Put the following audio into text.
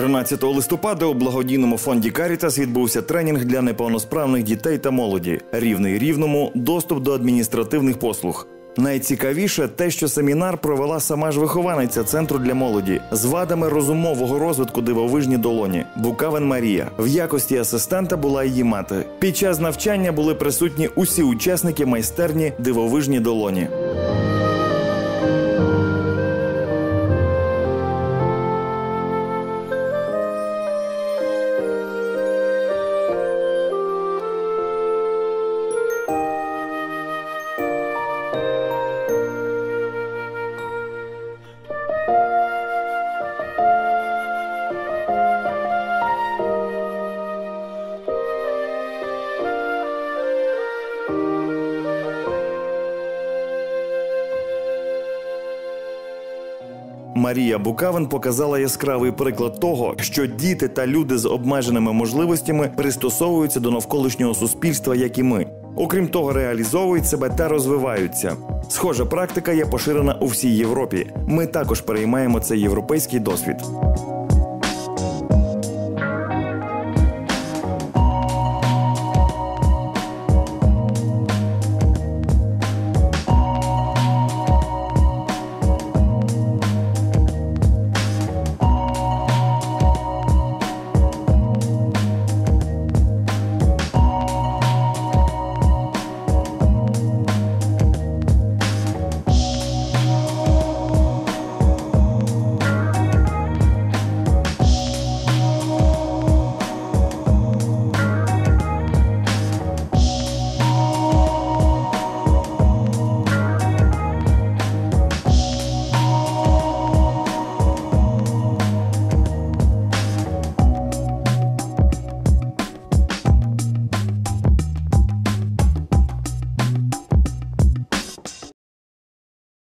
17 листопада у благодійному фонді Карітас відбувся тренінг для неповносправних дітей та молоді. Рівний рівному доступ до адміністративних послуг. Найцікавіше те, що семінар провела сама ж вихованиця центру для молоді з вадами розумового розвитку дивовижні долоні Букавен Марія. В якості асистента була її мати. Під час навчання були присутні усі учасники майстерні дивовижні долоні. Марія Букавин показала яскравий приклад того, що діти та люди з обмеженими можливостями пристосовуються до навколишнього суспільства, як і ми. Окрім того, реалізовують себе та розвиваються. Схожа практика є поширена у всій Європі. Ми також переймаємо цей європейський досвід.